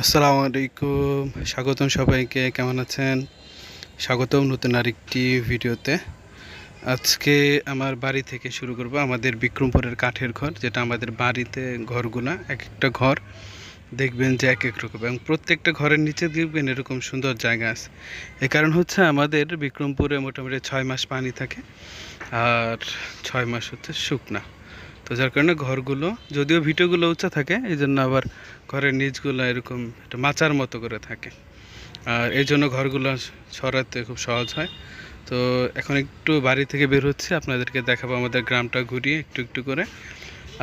আসসালামু আলাইকুম। স্বাগতম সবাইকে, কেমন আছেন? স্বাগতম নতুন আরেকটি ভিডিওতে। আজকে আমার বাড়ি থেকে শুরু করব আমাদের বিক্রমপুরের কাঠের ঘর, যেটা আমাদের বাড়িতে ঘরগুলা এক একটা ঘর। দেখবেন যে এক এক রকম এবং প্রত্যেকটা ঘরের নিচে দেখবেন এরকম সুন্দর জায়গা আছে। এ কারণ হচ্ছে আমাদের বিক্রমপুরে মোটামুটি ছয় মাস পানি থাকে, আর ছয় মাস হচ্ছে শুকনা। তো যার কারণে ঘরগুলো, যদিও ভিটেগুলো উঁচা থাকে এই জন্য আবার ঘরের নিচগুলো এরকম একটা মাচার মতো করে থাকে। আর এই জন্য ঘরগুলো সরাতে খুব সহজ হয়। তো এখন একটু বাড়ি থেকে বের হচ্ছে, আপনাদেরকে দেখাবো আমাদের গ্রামটা ঘুরিয়ে একটু একটু করে।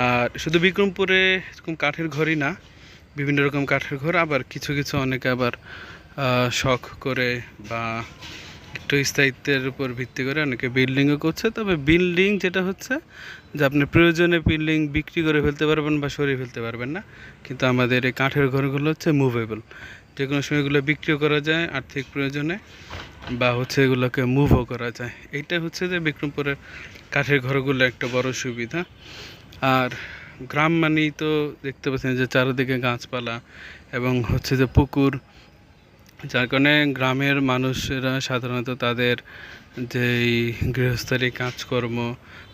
আর শুধু বিক্রমপুরে এরকম কাঠের ঘরই না, বিভিন্ন রকম কাঠের ঘর, আবার কিছু কিছু অনেকে আবার শখ করে বা একটু স্থায়িত্বের উপর ভিত্তি করে অনেকে বিল্ডিংও করছে, তবে বিল্ডিং যেটা হচ্ছে যে আপনি প্রয়োজনে বিল্ডিং বিক্রি করে ফেলতে পারবেন বা সরিয়ে ফেলতে পারবেন না, কিন্তু আমাদের এই কাঠের ঘরগুলো হচ্ছে মুভেবল যে কোনো সময় এগুলো বিক্রিও করা যায় আর্থিক প্রয়োজনে, বা হচ্ছে এগুলোকে মুভও করা যায়। এইটা হচ্ছে যে বিক্রমপুরের কাঠের ঘরগুলো একটা বড় সুবিধা। আর গ্রাম মানেই তো দেখতে পাচ্ছেন যে চারিদিকে গাছপালা এবং হচ্ছে যে পুকুর যার কারণে গ্রামের মানুষেরা সাধারণত তাদের যেই গৃহস্থালী কাজকর্ম,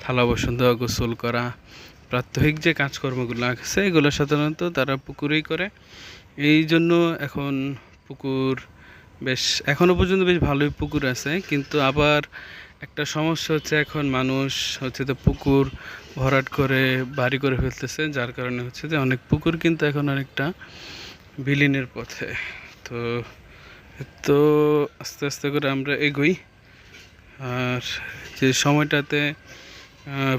থালা বাসন ধোয়া গোসল করা, প্রাত্যহিক যে কাজকর্মগুলো আছে এগুলো সাধারণত তারা পুকুরেই করে। এই জন্য এখন পুকুর বেশ এখনও পর্যন্ত বেশ ভালোই পুকুর আছে, কিন্তু আবার একটা সমস্যা হচ্ছে এখন মানুষ হচ্ছে তো পুকুর ভরাট করে, বাড়ি করে ফেলতেছে, যার কারণে হচ্ছে যে অনেক পুকুর কিন্তু এখন অনেকটা বিলীনের পথে। তো তো আস্তে আস্তে করে আমরা এগোই। আর যে সময়টাতে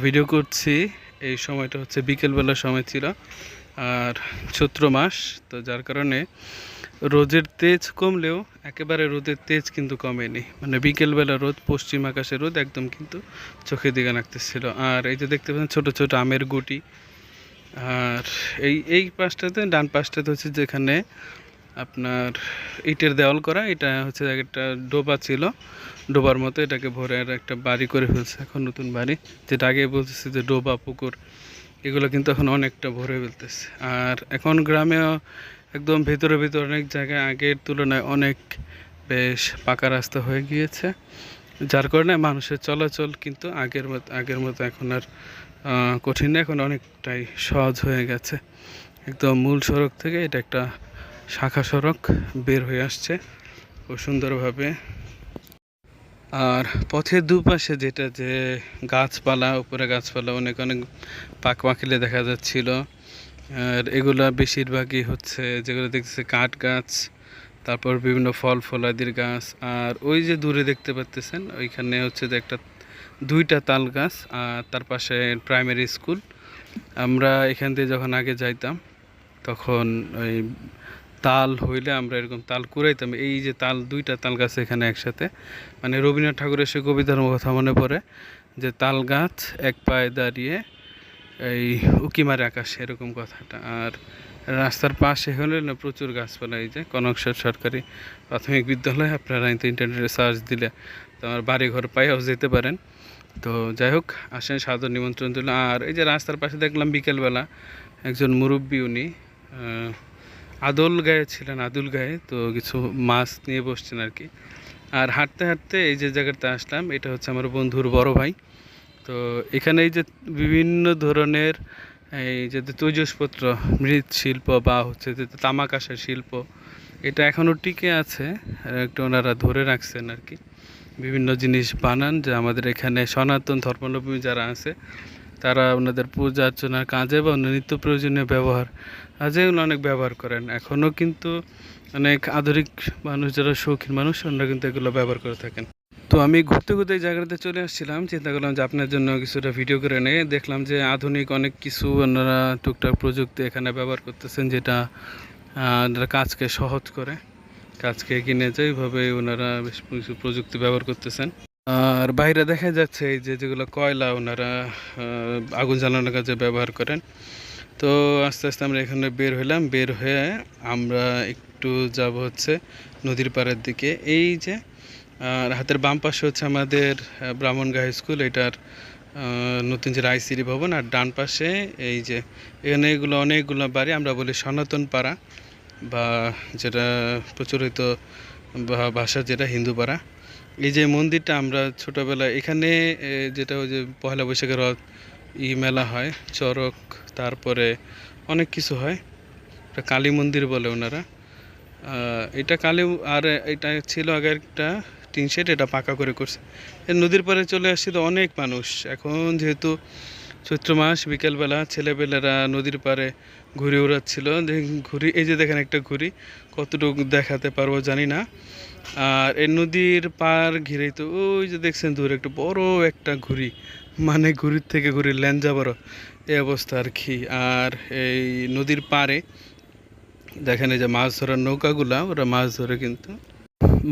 ভিডিও করছি, এই সময়টা হচ্ছে বিকেলবেলার সময় ছিল। আর চৈত্র মাস, তো যার কারণে রোদের তেজ কমলেও একেবারে রোদের তেজ কিন্তু কমেনি। মানে বিকেলবেলা রোদ, পশ্চিম আকাশে রোদ একদম কিন্তু চোখের দিকে লাগতেছিল আর এই যে দেখতে পাচ্ছেন ছোট ছোট আমের গুটি। আর এই এই পাশটাতে, ডান পাশটাতে হচ্ছে যেখানে আপনার ইটের দেওয়াল করা, এটা হচ্ছে একটা ডোবা ছিল। ডোবার মতো এটাকে ভরে আর একটা বাড়ি করে ফেলছে, এখন নতুন বাড়ি। যেটা আগে বলতেছে যে ডোবা, পুকুর, এগুলো কিন্তু এখন অনেকটা ভরে ফেলতেছে। আর এখন গ্রামেও একদম ভেতরে ভেতরে অনেক জায়গায় আগের তুলনায় অনেক বেশ পাকা রাস্তা হয়ে গিয়েছে। যার কারণে মানুষের চলাচল কিন্তু আগের মতো আগের মতো এখন আর কঠিন এখন অনেকটাই সহজ হয়ে গেছে। একদম মূল সড়ক থেকে এটা একটা শাখা সড়ক বের হয়ে আসছে খুব সুন্দরভাবে। আর পথের দুপাশে যেটা যে গাছপালা, উপরে গাছপালা, অনেক অনেক পাক পাখিলে দেখা যাচ্ছিল। আর এগুলা বেশিরভাগই হচ্ছে যেগুলো দেখতেছে কাঠ গাছ, তারপর বিভিন্ন ফল ফলাদির গাছ। আর ওই যে দূরে দেখতে পাচ্তেছেন, ওইখানে হচ্ছে যে একটা দুইটা তাল গাছ আর তার পাশে প্রাইমারি স্কুল আমরা এখান দিয়ে যখন আগে যাইতাম, তখন ওই তাল হইলে আমরা এরকম তাল কুড়াইতাম। এই যে তাল, দুইটা তাল গাছ এখানে একসাথে। মানে রবীন্দ্রনাথ ঠাকুরের সে কবিতার কথা মনে পড়ে, যে তাল গাছ এক পায়ে দাঁড়িয়ে এই উকি মারে আকাশ, এরকম কথাটা। আর রাস্তার পাশে হলে না প্রচুর গাছপালা, এই যে কনকসর সরকারি প্রাথমিক বিদ্যালয়, আপনারা ইন্টারনেটে সার্চ দিলে তো আমার বাড়ি ঘর পাইয়াও যেতে পারেন। তো যাই হোক, আসেন সাদর নিমন্ত্রণ দিল। আর এই যে রাস্তার পাশে দেখলাম বিকেলবেলা একজন মুরব্বী উনি আদল গায়ে ছিলেন, আদুল গায়ে, তো কিছু মাছ নিয়ে বসছেন আর কি। আর হাঁটতে হাঁটতে এই যে জায়গাতে আসলাম, এটা হচ্ছে আমার বন্ধুর বড় ভাই। তো এখানে এই যে বিভিন্ন ধরনের এই যে তৈজসপত্র, মৃৎশিল্প বা হচ্ছে যে তামাক আসার শিল্প, এটা এখনও টিকে আছে, একটু ওনারা ধরে রাখছেন আর কি। বিভিন্ন জিনিস বানান যে আমাদের এখানে সনাতন ধর্মাবলম্বী যারা আছে তারা ওনাদের পূজা অর্চনার কাজে বা অন্য নিত্য প্রয়োজনীয় ব্যবহার কাজে অনেক ব্যবহার করেন। এখনও কিন্তু অনেক আধুনিক মানুষ যারা শৌখিন মানুষ, ওনারা কিন্তু এগুলো ব্যবহার করে থাকেন। তো আমি ঘুরতে ঘুরতে এই জায়গাটাতে চলে আসছিলাম, চিন্তা করলাম যে আপনার জন্য কিছুটা ভিডিও করে নিয়ে দেখলাম যে আধুনিক অনেক কিছু ওনারা টুকটাক প্রযুক্তি এখানে ব্যবহার করতেছেন, যেটা কাজকে সহজ করে, কাজকে এগিয়ে নিয়ে যায়। এইভাবে ওনারা বেশ কিছু প্রযুক্তি ব্যবহার করতেছেন। আর বাইরে দেখা যাচ্ছে এই যে যেগুলো কয়লা ওনারা আগুন জ্বালানোর কাজে ব্যবহার করেন। তো আস্তে আস্তে আমরা এখানে বের হইলাম। বের হয়ে আমরা একটু যাব হচ্ছে নদীর পাড়ের দিকে। এই যে আর হাতের বাম পাশে হচ্ছে আমাদের আহ, ব্রাহ্মণগাঁ স্কুল। এটার নতুন যে রায়সিরি ভবন। আর ডান পাশে এই যে এখানে এগুলো অনেকগুলো বাড়ি আমরা বলি সনাতন পাড়া বা যেটা প্রচলিত ভাষা যেটা হিন্দু পাড়া। এই যে মন্দিরটা আমরা ছোটোবেলায়, এখানে যেটা ওই যে পয়লা বৈশাখের রথ, ই মেলা হয়, চড়ক, তারপরে অনেক কিছু হয়। কালী মন্দির বলে ওনারা। এটা কালী, আর এটা ছিল আগে একটা টিন শেড, এটা পাকা করে করছে। নদীর পাড়ে চলে আসছে তো অনেক মানুষ। এখন যেহেতু চৈত্র মাস, বিকেলবেলা ছেলেপেলেরা নদীর পাড়ে ঘুরে উড়াচ্ছিল। ঘুরি, এই যে দেখেন একটা ঘুরি, কতটুকু দেখাতে পারব জানি না। আর এই নদীর পার ঘিরেই তো, ওই যে দেখছেন দূরে একটা বড় একটা ঘুড়ি মানে ঘুড়ির থেকে ঘুড়ির ল্যাঞ্জা বড়। এই অবস্থা আর কি। আর এই নদীর পাড়ে, দেখেন এই যে মাছ ধরার নৌকাগুলা, ওরা মাছ ধরে কিন্তু,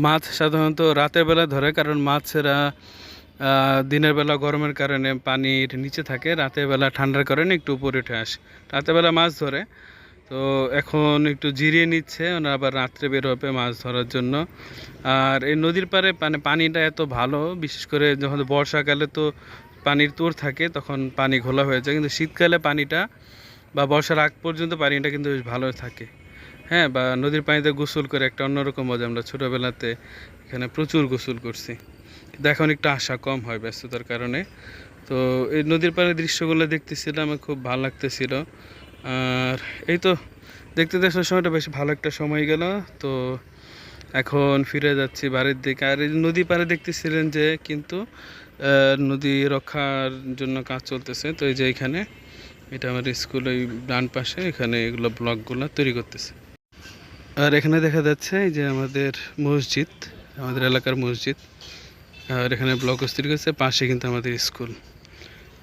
মাছ সাধারণত রাতের বেলা ধরে, কারণ মাছেরা দিনের বেলা গরমের কারণে পানির নিচে থাকে, রাতের বেলা ঠান্ডার কারণে একটু উপরে উঠে আসে। রাতের বেলা মাছ ধরে, তো এখন একটু জিরিয়ে নিচ্ছে ওনারা আবার রাত্রে বের হবে মাছ ধরার জন্য। আর এই নদীর পাড়ে মানে পানিটা এত ভালো, বিশেষ করে যখন বর্ষাকালে তো পানির তোর থাকে, তখন পানি ঘোলা হয়ে যায়। কিন্তু শীতকালে পানিটা বা বর্ষার আগ পর্যন্ত পানিটা কিন্তু বেশ ভালো থাকে। হ্যাঁ বা নদীর পানিতে গোসল করে একটা অন্যরকম মজা। আমরা ছোটোবেলাতে এখানে প্রচুর গোসল করছি। কিন্তু অনেকটা আশা কম হয় ব্যস্ততার কারণে। তো এই নদীর পাড়ের দৃশ্যগুলো দেখতেছিলাম, আমার খুব ভালো লাগতেছিল। আর এই তো দেখতে দেখতে সময়টা বেশ ভালো একটা সময় গেল। তো এখন ফিরে যাচ্ছি বাড়ির দিকে। আর এই নদী পাড়ে দেখতেছিলেন যে কিন্তু নদী রক্ষার জন্য কাজ চলতেছে। তো এই যে এখানে, এটা আমার স্কুল ওই ডান পাশে, এখানে এগুলো ব্লকগুলো তৈরি করতেছে। আর এখানে দেখা যাচ্ছে এই যে আমাদের মসজিদ, আমাদের এলাকার মসজিদ। আর এখানে ব্লক অস্থির করছে, পাশে কিন্তু আমাদের স্কুল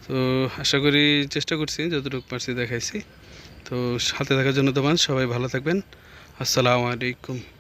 তো আশা করি চেষ্টা করছি, যতটুকু পারছি দেখাইছি। তো সাথে থাকার জন্য তোমার সবাই ভালো থাকবেন। আসসালামু আলাইকুম।